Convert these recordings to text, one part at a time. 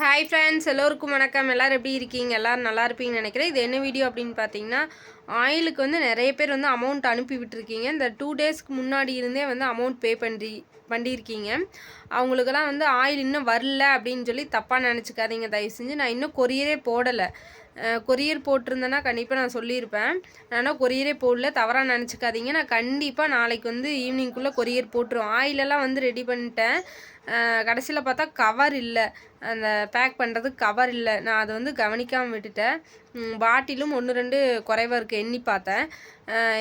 Hi friends எல்லோருக்கும் வணக்கம். எல்லோரும் எப்படி இருக்கீங்க? எல்லோரும் நல்லா இருப்பீங்கன்னு நினைக்கிறேன். இது என்ன வீடியோ அப்படின்னு பார்த்தீங்கன்னா ஆயிலுக்கு வந்து நிறைய பேர் வந்து அமௌண்ட் அனுப்பி விட்டுருக்கீங்க. இந்த டூ டேஸ்க்கு முன்னாடி இருந்தே வந்து அமௌண்ட் பே பண்ணி பண்ணியிருக்கீங்க. அவங்களுக்கெல்லாம் வந்து ஆயில் இன்னும் வரல அப்படின்னு சொல்லி தப்பாக நினச்சிக்காதீங்க. தயவு செஞ்சு நான் இன்னும் கொரியரே போடலை. கொரியர் போட்டிருந்தேன்னா கண்டிப்பாக நான் சொல்லியிருப்பேன். ஆனால் கொரியரே போடல. தவறாக நினச்சிக்காதீங்க. நான் கண்டிப்பாக நாளைக்கு வந்து ஈவினிங்குள்ளே கொரியர் போட்டுருவோம் ஆயிலெல்லாம் வந்து ரெடி பண்ணிட்டேன். கடைசியில் பார்த்தா கவர் இல்லை. அந்த பேக் பண்ணுறதுக்கு கவர் இல்லை. நான் அதை வந்து கவனிக்காமல் விட்டுட்டேன். பாட்டிலும் ஒன்று ரெண்டு குறைவாக இருக்குது எண்ணி பார்த்தேன்.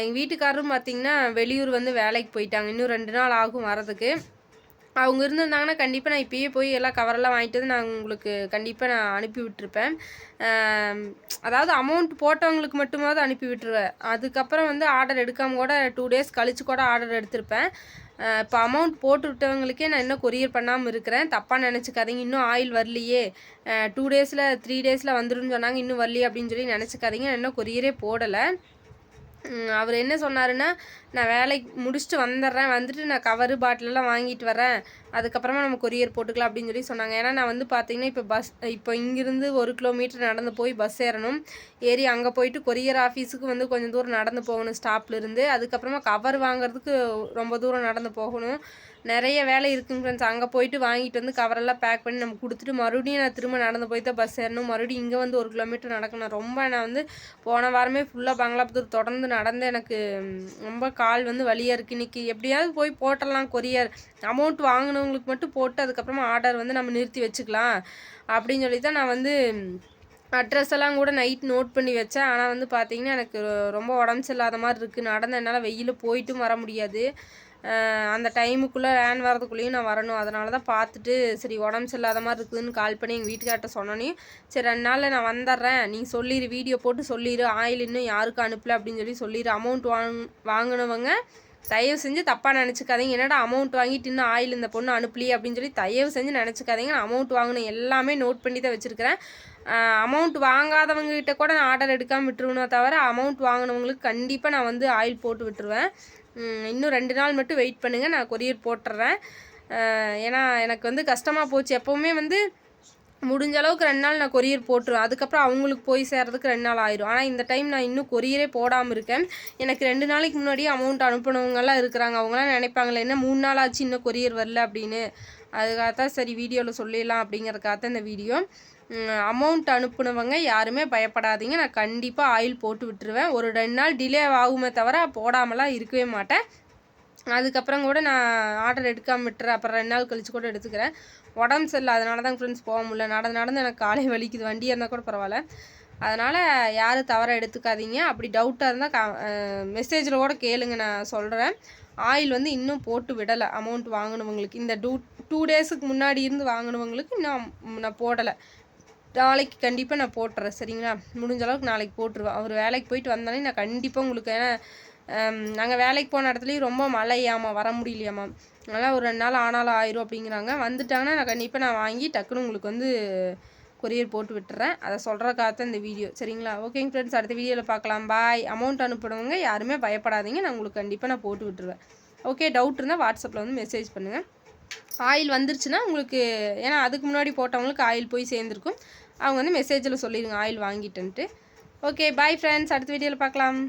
எங்கள் வீட்டுக்காரரும் பார்த்திங்கன்னா வெளியூர் வந்து வேலைக்கு போயிட்டாங்க. இன்னும் ரெண்டு நாள் ஆகும் வரதுக்கு அவங்க இருந்திருந்தாங்கன்னா கண்டிப்பாக நான் இப்போயே போய் எல்லாம் கவரெல்லாம் வாங்கிட்டு வந்து நான் உங்களுக்கு கண்டிப்பாக நான் அனுப்பி விட்டுருப்பேன். அதாவது அமௌண்ட் போட்டவங்களுக்கு மட்டுமாவது அனுப்பி விட்டுருவேன். அதுக்கப்புறம் வந்து ஆர்டர் எடுக்காமல் கூட டூ டேஸ் கழித்து கூட ஆர்டர் எடுத்திருப்பேன். இப்போ அமௌண்ட் போட்டு விட்டவங்களுக்கே நான் இன்னும் கொரியர் பண்ணாமல் இருக்கிறேன். தப்பாக நினச்சிக்காதீங்க. இன்னும் ஆயில் வரலையே. டூ டேஸில் த்ரீ டேஸில் வந்துடும் சொன்னாங்க. இன்னும் வரலையே அப்படின்னு சொல்லி நினச்சிக்காதீங்க. நான் இன்னும் கொரியரே போடலை. அவர் என்ன சொன்னாருன்னா நான் வேலைக்கு முடிச்சுட்டு வந்துடுறேன். வந்துட்டு நான் கவரு பாட்டிலெலாம் வாங்கிட்டு வரேன். அதுக்கப்புறமா நம்ம கொரியர் போட்டுக்கலாம் அப்படின்னு சொல்லி சொன்னாங்க. ஏன்னா நான் வந்து பார்த்தீங்கன்னா இப்போ பஸ் இப்போ இங்கேருந்து ஒரு கிலோமீட்டர் நடந்து போய் பஸ் ஏறணும். ஏறி அங்கே போயிட்டு கொரியர் ஆஃபீஸுக்கு வந்து கொஞ்சம் தூரம் நடந்து போகணும் ஸ்டாப்லேருந்து. அதுக்கப்புறமா கவர் வாங்குறதுக்கு ரொம்ப தூரம் நடந்து போகணும். நிறைய வேலை இருக்குங்க ஃப்ரெண்ட்ஸ் அங்கே போயிட்டு வாங்கிட்டு வந்து கவரெல்லாம் பேக் பண்ணி நம்ம கொடுத்துட்டு மறுபடியும் நான் திரும்ப நடந்து போய் தான் பஸ் ஏறணும். மறுபடியும் இங்கே வந்து ஒரு கிலோமீட்டர் நடக்கணும். ரொம்ப நான் வந்து போன வாரமே ஃபுல்லாக பங்களாபுத்தூர் தொடர்ந்து நடந்து எனக்கு ரொம்ப கால் வந்து வழியாக இருக்குது இன்றைக்கி எப்படியாவது போய் போட்டலாம் கொரியர். அமௌண்ட் ஆனவங்களுக்கு மட்டும் போட்டு அதுக்கப்புறமா ஆர்டர் வந்து நம்ம நிறுத்தி வச்சுக்கலாம். அப்படின்னு சொல்லி தான் நான் வந்து அட்ரஸ் எல்லாம் கூட நைட் நோட் பண்ணி வச்சேன். ஆனால் வந்து பார்த்திங்கன்னா எனக்கு ரொம்ப உடம்பு சரியில்லாத மாதிரி இருக்குது நடந்த என்னால் வெயில் போயிட்டும் வர முடியாது. அந்த டைமுக்குள்ளே வேன் வரதுக்குள்ளேயும் நான் வரணும். அதனால தான் பார்த்துட்டு சரி உடம்பு சரியில்லாத மாதிரி இருக்குதுன்னு கால் பண்ணி எங்கள் வீட்டுக்கார்ட்ட சொன்னோன்னே சரி ரெண்டு நாளில் நான் வந்துடுறேன். நீ சொல்லிடு வீடியோ போட்டு சொல்லிடு ஆயில் இன்னும் யாருக்கும் அனுப்பல அப்படின்னு சொல்லி சொல்லிடு அமௌண்ட் வாங் வாங்கினவங்க தயவு செஞ்சு தப்பாக நினச்சிக்காதீங்க. என்னடா அமௌண்ட் வாங்கிட்டு இன்னும் ஆயில் இந்த பொண்ணு அனுப்பலையே அப்படின்னு சொல்லி தயவு செஞ்சு நினச்சிக்காதீங்க. நான் அமௌண்ட் வாங்கணும். எல்லாமே நோட் பண்ணி தான் வச்சுருக்கிறேன். அமௌண்ட் வாங்காதவங்ககிட்ட கூட நான் ஆர்டர் எடுக்காமல் விட்டுருவேனோ தவிர அமௌண்ட் வாங்கினவங்களுக்கு கண்டிப்பாக நான் வந்து ஆயில் போட்டு விட்டுருவேன். இன்னும் ரெண்டு நாள் மட்டும் வெயிட் பண்ணுங்கள் நான் கொரியர் போட்டுறேன். ஏன்னா எனக்கு வந்து கஷ்டமாக போச்சு. எப்போவுமே வந்து முடிஞ்ச அளவுக்கு ரெண்டு நாள் நான் கொரியர் போட்டுருவேன். அதுக்கப்புறம் அவங்களுக்கு போய் சேர்றதுக்கு ரெண்டு நாள் ஆயிரும். ஆனால் இந்த டைம் நான் இன்னும் கொரியரே போடாமல் இருக்கேன். எனக்கு ரெண்டு நாளைக்கு முன்னாடியே அமௌண்ட் அனுப்பினவங்கலாம் இருக்கிறாங்க. அவங்களாம் நினைப்பாங்களே என்ன மூணு நாள் ஆச்சு இன்னும் கொரியர் வரல அப்படின்னு. அதுக்காகத்தான் சரி வீடியோவில் சொல்லிடலாம் அப்படிங்கிறதுக்காக இந்த வீடியோ. அமௌண்ட் அனுப்புனவங்க யாருமே பயப்படாதீங்க. நான் கண்டிப்பாக ஆயில் போட்டு விட்டுருவேன். ஒரு ரெண்டு நாள் டிலே ஆகுமே தவிர போடாமலாம் இருக்கவே மாட்டேன். அதுக்கப்புறம் கூட நான் ஆர்டர் எடுக்காமல் விட்டுறேன். அப்புறம் ரெண்டு நாள் கழித்து கூட எடுத்துக்கிறேன். உடம்பு சரியில்லை. அதனால தான் ஃப்ரெண்ட்ஸ் போக முடியல. நடந்து நடந்து எனக்கு காலை வலிக்குது. வண்டியாக இருந்தால் கூட பரவாயில்ல. அதனால் யாரும் தவற எடுத்துக்காதீங்க. அப்படி டவுட்டாக இருந்தால் கா மெசேஜில் கூட கேளுங்க. நான் சொல்கிறேன் ஆயில் வந்து இன்னும் போட்டு விடலை. அமௌண்ட் வாங்கினவங்களுக்கு. இந்த டூ டூ டேஸுக்கு முன்னாடி இருந்து வாங்கினவங்களுக்கு இன்னும் நான் போடலை. நாளைக்கு கண்டிப்பாக நான் போட்டுறேன். சரிங்களா? முடிஞ்ச அளவுக்கு நாளைக்கு போட்டுருவேன். அவர் வேலைக்கு போயிட்டு வந்தாலே நான் கண்டிப்பாக உங்களுக்கு ஏன்னா நாங்கள் வேலைக்கு போன இடத்துலையும் ரொம்ப மழையாமா வர முடியலையாம்மா. அதனால் ஒரு ரெண்டு நாள் ஆனாலும் ஆயிரும் அப்படிங்கிறாங்க. வந்துட்டாங்கன்னா நான் கண்டிப்பாக நான் வாங்கி டக்குன்னு உங்களுக்கு வந்து கொரியர் போட்டு விட்டுறேன். அதை சொல்கிறக்காக தான் இந்த வீடியோ சரிங்களா? ஓகேங்க ஃப்ரெண்ட்ஸ் அடுத்த வீடியோவில் பார்க்கலாம். பாய் அமௌண்ட் அனுப்பிடுவங்க. யாருமே பயப்படாதீங்க. நான் உங்களுக்கு கண்டிப்பாக நான் போட்டு விட்டுருவேன். ஓகே டவுட் இருந்தால் வாட்ஸ்அப்பில் வந்து மெசேஜ் பண்ணுங்கள் ஆயில் வந்துருச்சுன்னா உங்களுக்கு ஏன்னா அதுக்கு முன்னாடி போட்டவங்களுக்கு ஆயில் போய் சேர்ந்துருக்கும். அவங்க வந்து மெசேஜில் சொல்லிடுங்க ஆயில் வாங்கிட்டுன்ட்டு. ஓகே பாய் ஃப்ரெண்ட்ஸ் அடுத்த வீடியோவில் பார்க்கலாம்.